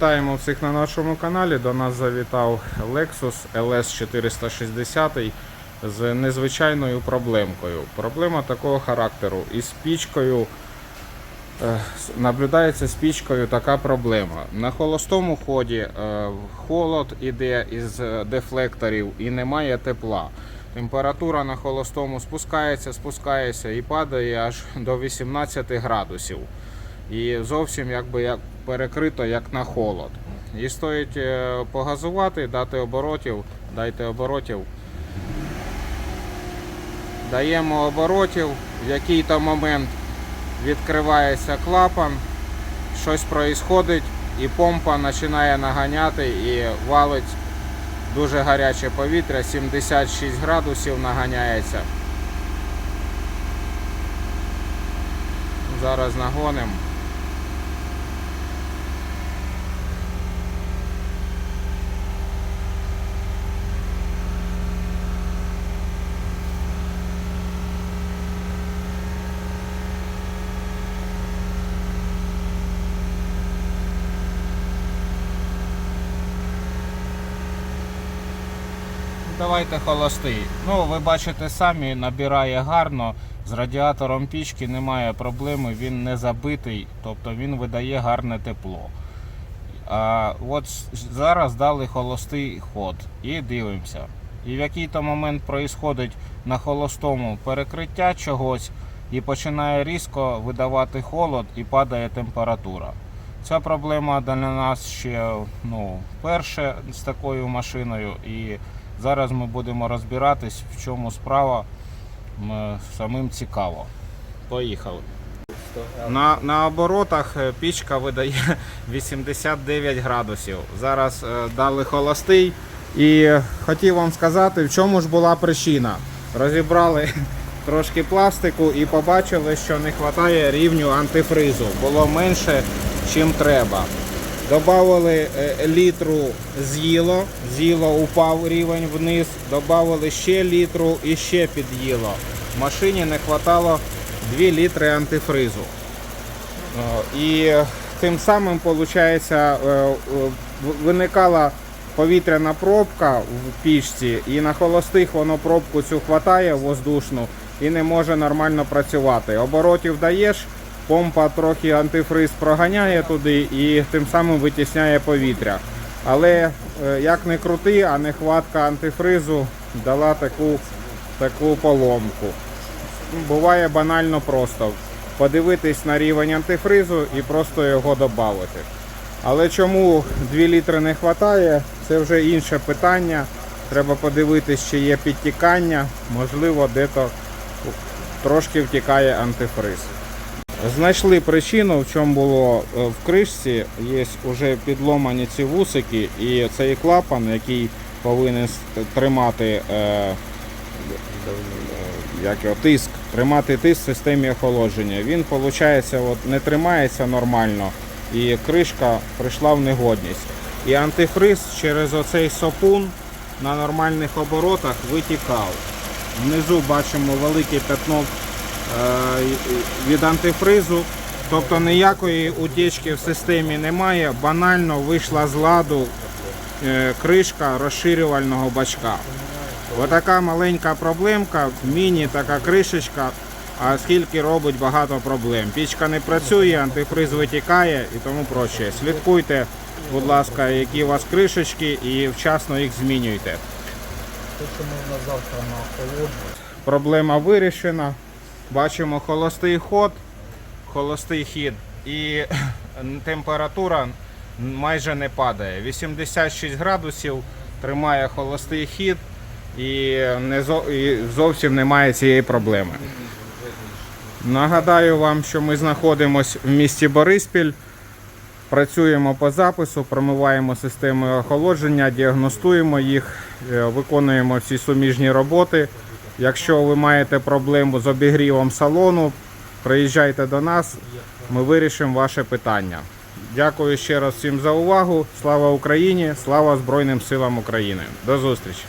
Вітаємо всіх на нашому каналі. До нас завітав Lexus LS460 з незвичайною проблемкою. Проблема такого характеру. Із пічкою е, наблюдається з пічкою така проблема. На холостому ході е, холод іде із е, дефлекторів і немає тепла. Температура на холостому спускається, спускається і падає аж до 18 градусів і зовсім якби як перекрито як на холод. І стоїть е, погазувати, дати оборотів, дайте оборотів. Даємо оборотів, в який-то момент відкривається клапан, щось проїсходить, і помпа починає наганяти і валить дуже гаряче повітря, 76 градусів наганяється. Зараз нагонимо. Давайте холостий. Ну, ви бачите самі, набирає гарно. З радіатором пічки немає проблеми, він не забитий, тобто він видає гарне тепло. А от зараз дали холостий ход і дивимося. І в який-то момент проїсходить на холостому перекриття чогось і починає різко видавати холод і падає температура. Ця проблема для нас ще ну, перше з такою машиною, і зараз ми будемо розбиратись, в чому справа. Самим цікаво. Поїхали. На, на оборотах е, пічка видає 89 градусів. Зараз е, дали холостий. І хотів вам сказати, в чому ж була причина. Розібрали трошки пластику і побачили, що не вистачає рівню антифризу. Було менше, чим треба. Добавили е, літру з'їло, з'їло упав рівень вниз, добавили ще літру і ще під'їло. Машині не вистачало 2 літри антифризу. І тим самим, виходить, виникала повітряна пробка в пічці, і на холостих воно пробку цю хватає воздушну і не може нормально працювати. Оборотів даєш, помпа трохи антифриз проганяє туди і тим самим витісняє повітря. Але е, як не крути, а нехватка антифризу дала таку, таку поломку буває банально просто подивитись на рівень антифризу і просто його додати. Але чому 2 літри не вистачає, це вже інше питання. Треба подивитись, чи є підтікання, можливо, де-то трошки втікає антифриз. Знайшли причину, в чому було е, в кришці, є вже підломані ці вусики, і цей клапан, який повинен тримати е, як його, тиск, тримати тиск в системі охолодження. Він, виходить, от, не тримається нормально і кришка прийшла в негодність. І антифриз через оцей сопун на нормальних оборотах витікав. Внизу бачимо велике пятно е, від антифризу. Тобто ніякої утечки в системі немає. Банально вийшла з ладу е, кришка розширювального бачка. Отака маленька проблемка, міні така кришечка, а скільки робить багато проблем. Пічка не працює, антифриз витікає і тому проще. Слідкуйте, будь ласка, які у вас кришечки і вчасно їх змінюйте. Проблема вирішена. Бачимо холостий ход, холостий хід і температура майже не падає. 86 градусів тримає холостий хід і, зовсім немає цієї проблеми. Нагадаю вам, що ми знаходимося в місті Бориспіль. Працюємо по запису, промиваємо системи охолодження, діагностуємо їх, е, виконуємо всі суміжні роботи. Якщо ви маєте проблему з обігрівом салону, приїжджайте до нас, ми вирішимо ваше питання. Дякую ще раз всім за увагу. Слава Україні! Слава Збройним силам України! До зустрічі!